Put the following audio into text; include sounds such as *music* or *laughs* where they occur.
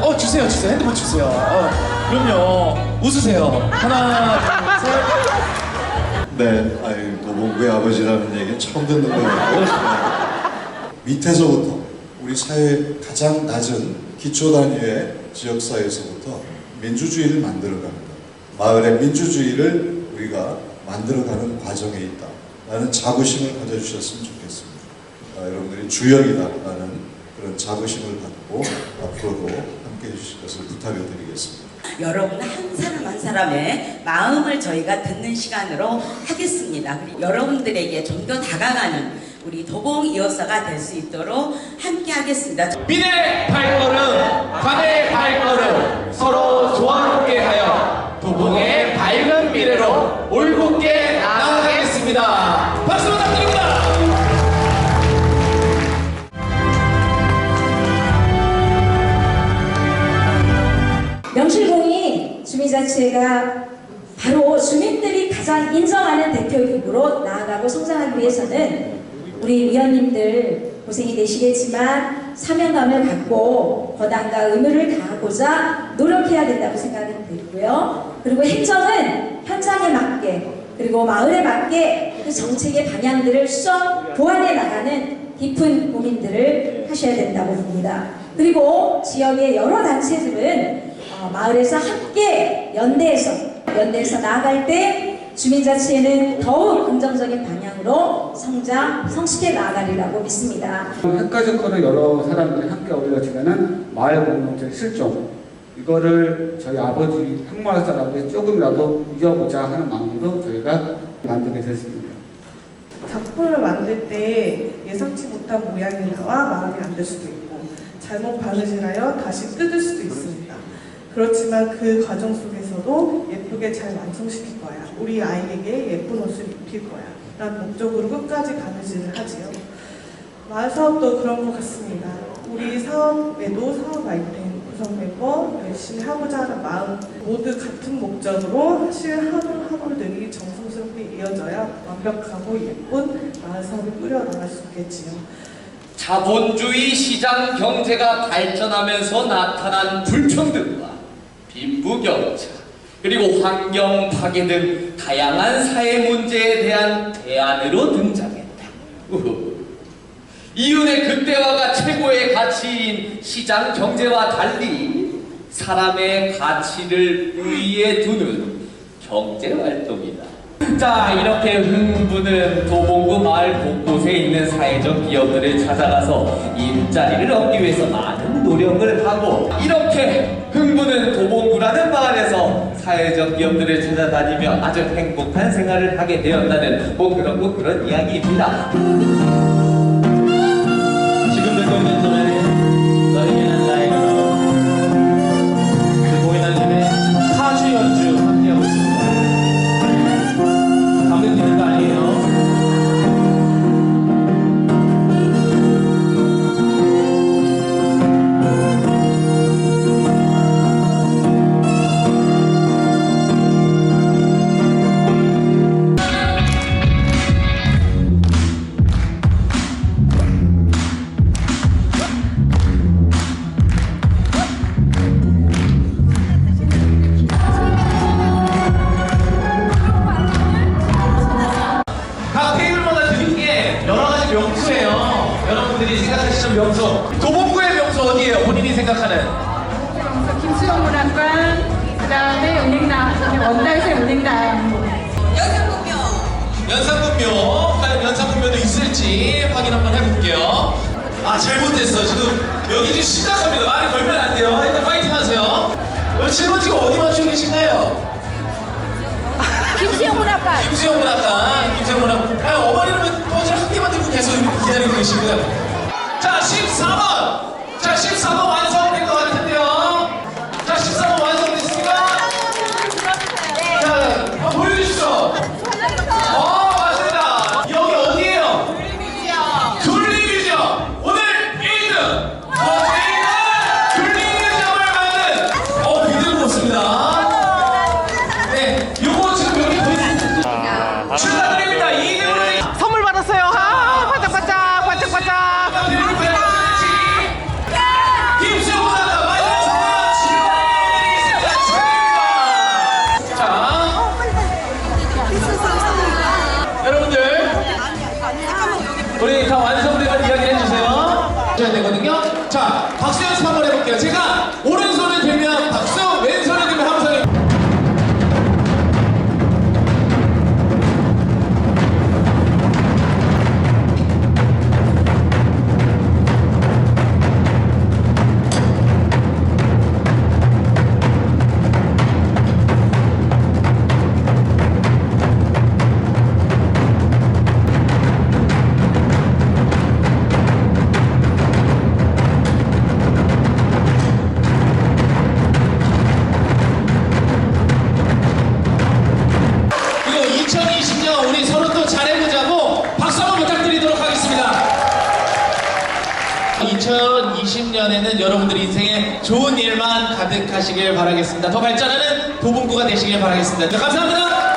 어, 어, 주세요. 핸드폰 주세요. 어, 그럼요. 웃으세요. 하나, 둘, 셋. 네, 아유, 도봉구의 아버지라는 얘기 처음 듣는 거예요. *laughs* 밑에서부터 우리 사회의 가장 낮은 기초 단위의 지역 사회에서부터 민주주의를 만들어갑니다. 마을의 민주주의를 우리가 만들어가는 과정에 있다라는 자부심을 가져주셨으면 좋겠습니다. 아, 여러분들이 주역이다라는 그런 자부심을 갖고 앞으로도 함께 해 주실 것을 부탁을 드리겠습니다. 여러분 한 사람 한 사람의 마음을 저희가 듣는 시간으로 하겠습니다. 여러분들에게 좀 더 다가가는 우리 도봉 이어서가 될 수 있도록 함께 하겠습니다. 미래의 발걸음, 과거의 발걸음, 서로 주민자치회가 바로 주민들이 가장 인정하는 대표기구로 나아가고 성장하기 위해서는 우리 위원님들 고생이 되시겠지만 사명감을 갖고 거당과 의무를 다하고자 노력해야 된다고 생각이 들고요. 그리고 행정은 현장에 맞게 그리고 마을에 맞게 그 정책의 방향들을 수정 보완해 나가는 깊은 고민들을 하셔야 된다고 봅니다. 그리고 지역의 여러 단체들은 어, 마을에서 함께 연대해서 연대해서 나아갈 때 주민자치회는 더욱 긍정적인 방향으로 성장, 성숙해 나아가리라고 믿습니다. 학과적으로 여러 사람들이 함께 어울려지면은 마을 공동체 실종 이거를 저희 아버지 한마을 사람들이 조금이라도 이겨보자 하는 마음으로 저희가 만들게 됐습니다. 작품을 만들 때 예상치 못한 모양이 나와 마음에 안 들 수도 있고 잘못 바느질하여 다시 뜯을 수도 있습니다. 그렇지만 그 과정 속에서도 예쁘게 잘 완성시킬 거야. 우리 아이에게 예쁜 옷을 입힐 거야. 라는 목적으로 끝까지 바느질을 하지요. 마을 사업도 그런 것 같습니다. 우리 사업에도 사업 아이템 구성 멤버 열심히 하고자 하는 마음 모두 같은 목적으로 한올 한올들이 정성스럽게 이어져야 완벽하고 예쁜 마을 사업을 꾸려나갈 수 있겠지요. 자본주의 시장 경제가 발전하면서 나타난 불평등과 빈부격차 그리고 환경 파괴 등 다양한 사회 문제에 대한 대안으로 등장했다. 이윤의 극대화가 최고의 가치인 시장 경제와 달리 사람의 가치를 우위에 두는 경제 활동이다. 자, 이렇게 흥부는 도봉구 마을 곳곳에 있는 사회적 기업들을 찾아가서 일자리를 얻기 위해서 많은 노력을 하고 이렇게 흥부는 도봉구라는 마을에서 사회적 기업들을 찾아다니며 아주 행복한 생활을 하게 되었다는 뭐 그런 뭐 그런 이야기입니다. 계시고요. 자, 14번. 자, 14번 완성된 것 같은데요. 자, 14번 완성됐습니까? 자, 한번 보여주시죠. 어, 맞습니다. 여기 어디예요? 둘리뮤지엄. 오늘 1등. 어, 저희가 둘리뮤지엄을 만든, 어, 굉장히 고맙습니다. 네, 요거 지금 여기 보이시죠? 아, 축하드립니다. 2등으로. 선물 받았어요. 하. 우리 다 완성되면 이야기 해주세요. 해야 되거든요. 자, 박수 연습 한번 해볼게요. 제가 2020년에는 여러분들 인생에 좋은 일만 가득하시길 바라겠습니다. 더 발전하는 도봉구가 되시길 바라겠습니다. 자, 감사합니다.